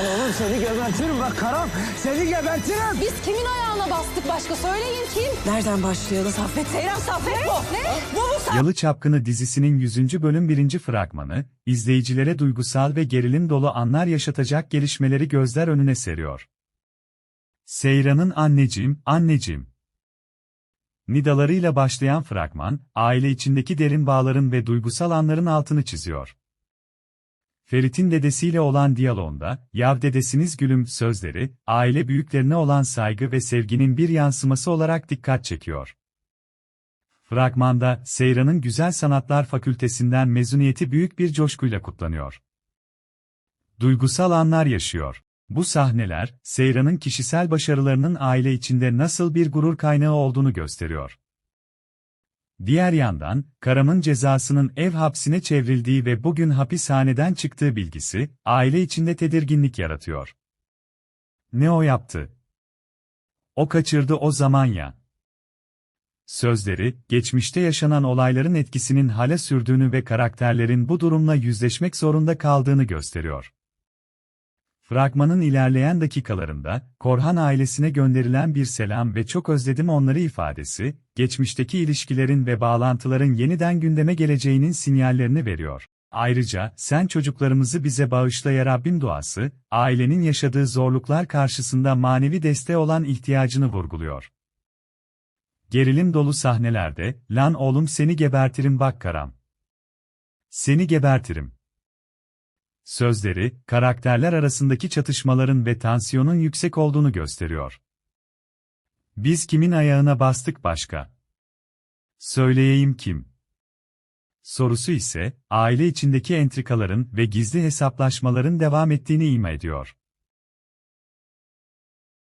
Lan oğlum seni gebertirim bak Karam. Seni gebertirim. Biz kimin ayağına bastık başka? Söyleyin kim? Nereden başlayalım? Saffet. Seyran Saffet bu. Ne? Bu mu Yalı Çapkını dizisinin 100. bölüm 1. fragmanı, izleyicilere duygusal ve gerilim dolu anlar yaşatacak gelişmeleri gözler önüne seriyor. Seyran'ın anneciğim, anneciğim. Nidalarıyla başlayan fragman, aile içindeki derin bağların ve duygusal anların altını çiziyor. Ferit'in dedesiyle olan diyalogda, yav dedesiniz gülüm sözleri, aile büyüklerine olan saygı ve sevginin bir yansıması olarak dikkat çekiyor. Fragmanda, Seyran'ın Güzel Sanatlar Fakültesinden mezuniyeti büyük bir coşkuyla kutlanıyor. Duygusal anlar yaşıyor. Bu sahneler, Seyran'ın kişisel başarılarının aile içinde nasıl bir gurur kaynağı olduğunu gösteriyor. Diğer yandan, Karam'ın cezasının ev hapsine çevrildiği ve bugün hapishaneden çıktığı bilgisi, aile içinde tedirginlik yaratıyor. Ne o yaptı? O kaçırdı o zaman ya. Sözleri, geçmişte yaşanan olayların etkisinin hala sürdüğünü ve karakterlerin bu durumla yüzleşmek zorunda kaldığını gösteriyor. Fragmanın ilerleyen dakikalarında, Korhan ailesine gönderilen bir selam ve çok özledim onları ifadesi, geçmişteki ilişkilerin ve bağlantıların yeniden gündeme geleceğinin sinyallerini veriyor. Ayrıca, sen çocuklarımızı bize bağışla ya Rabbim duası, ailenin yaşadığı zorluklar karşısında manevi desteğe olan ihtiyacını vurguluyor. Gerilim dolu sahnelerde, lan oğlum seni gebertirim bak karam. Seni gebertirim. Sözleri, karakterler arasındaki çatışmaların ve tansiyonun yüksek olduğunu gösteriyor. Biz kimin ayağına bastık başka? Söyleyeyim kim? Sorusu ise, aile içindeki entrikaların ve gizli hesaplaşmaların devam ettiğini ima ediyor.